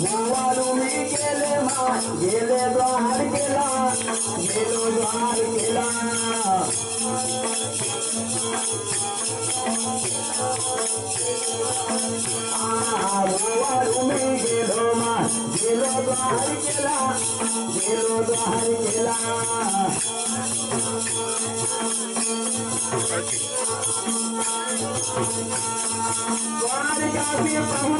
द्वार केला मा गेलो द्वार केला गेलो द्वार केला द्वारकाशी प्रभुनी आलो उभा कपारू राजा देगे माया सोना वाडू राजा देगे माया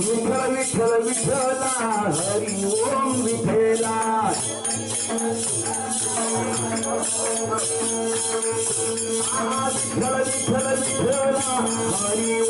विठ्ठल विठ्ठल विठ्ठला हरी ओम विठ्ठला विठ्ठल विठ्ठल विठ्ठला हरी